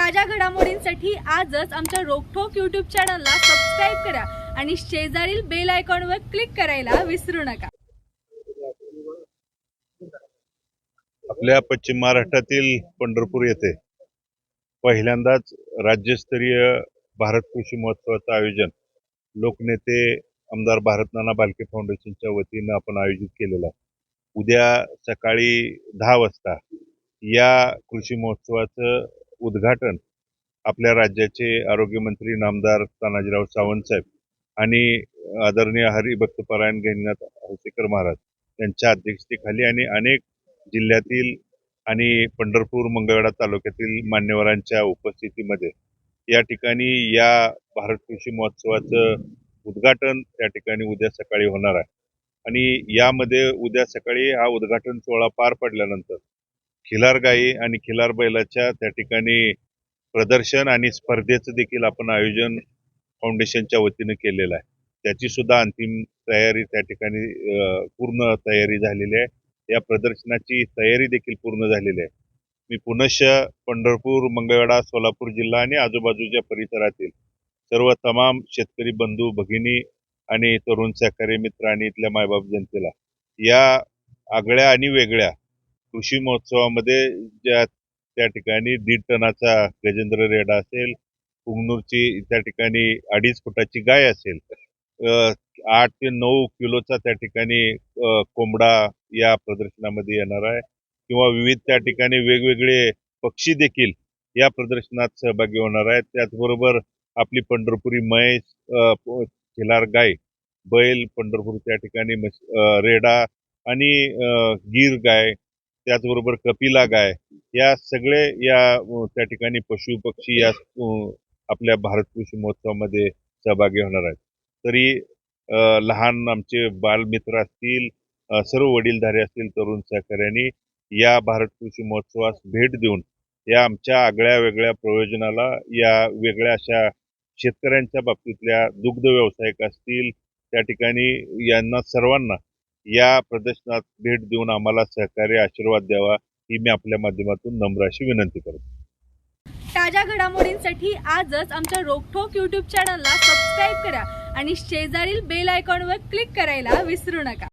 ताज्या घडामोडींसाठी आजच आमच्या रोखोक यूट्यूब चॅनलला सबस्क्राईब करा आणि शेजारील बेल आयकॉनवर क्लिक करायला विसरू नका. आपल्या पश्चिम महाराष्ट्रातील पंढरपूर येथे पहिल्यांदाच राज्यस्तरीय भारत कृषी महोत्सवाचं आयोजन लोकनेते आमदार भारत नाना बालके फाउंडेशनच्या वतीनं आपण आयोजित केलेलं आहे. उद्या सकाळी दहा वाजता या कृषी महोत्सवाचं उद्घाटन आपल्या राज्याचे आरोग्यमंत्री नामदार तानाजीराव सावंत साहेब आणि आदरणीय हरिभक्त परायण गहिनीनाथ हौसेकर महाराज यांच्या अध्यक्षतेखाली आणि अनेक जिल्ह्यातील आणि पंढरपूर मंगळवेढा तालुक्यातील मान्यवरांच्या उपस्थितीमध्ये या ठिकाणी या भारत कृषी महोत्सवाचं उद्घाटन त्या ठिकाणी उद्या सकाळी होणार आहे. आणि यामध्ये उद्या सकाळी हा उद्घाटन सोहळा पार पडल्यानंतर खिलार गाई आणि खिलार बैलाच्या त्या ठिकाणी प्रदर्शन आणि स्पर्धेचं देखील आपण आयोजन फाउंडेशनच्या वतीनं केलेलं आहे. त्याची सुद्धा अंतिम तयारी त्या ठिकाणी पूर्ण तयारी झालेली आहे. या प्रदर्शनाची तयारी देखील पूर्ण झालेली आहे. मी पुनश्च पंढरपूर मंगळवेढा सोलापूर जिल्हा आणि आजूबाजूच्या परिसरातील सर्व तमाम शेतकरी बंधू भगिनी आणि तरुण सहकारी मित्र आणि इथल्या मायबाप जनतेला या आगळ्या आणि वेगळ्या कृषी महोत्सवामध्ये ज्या त्या ठिकाणी दीड टनाचा गजेंद्र रेडा असेल पुंगनूरची त्या ठिकाणी अडीच फुटाची गाय असेल आठ ते नऊ किलोचा त्या ठिकाणी कोंबडा या प्रदर्शनामध्ये येणार आहे. किंवा विविध त्या ठिकाणी वेगवेगळे पक्षी देखील या प्रदर्शनात सहभागी होणार आहेत. त्याचबरोबर आपली पंढरपुरी म्हैस खिलार गाय बैल पंढरपूर त्या ठिकाणी म्हस- रेडा आणि गीर गाय त्याचबरोबर कपिला गाय या सगळे या त्या ठिकाणी पशु पक्षी या आपल्या भारत कृषी महोत्सवामध्ये सहभागी होणार आहेत. तरी लहान आमचे बालमित्र असतील सर्व वडीलधारी असतील तरुण सहकार्यांनी या भारत कृषी महोत्सवास भेट देऊन या आमच्या आगळ्या वेगळ्या प्रयोजनाला या वेगळ्या अशा शेतकऱ्यांच्या बाबतीतल्या दुग्ध व्यावसायिक असतील त्या ठिकाणी यांना सर्वांना या प्रदर्शनात भेट देऊन आम्हाला सहकार्य आशीर्वाद द्यावा ही मी आपल्या माध्यमातून नम्र अशी विनंती करतो. ताज्या घडामोडींसाठी आजच आमच्या रोकठोक यूट्यूब चॅनलला सबस्क्राईब करा आणि शेजारील बेल आयकॉनवर क्लिक करायला विसरू नका.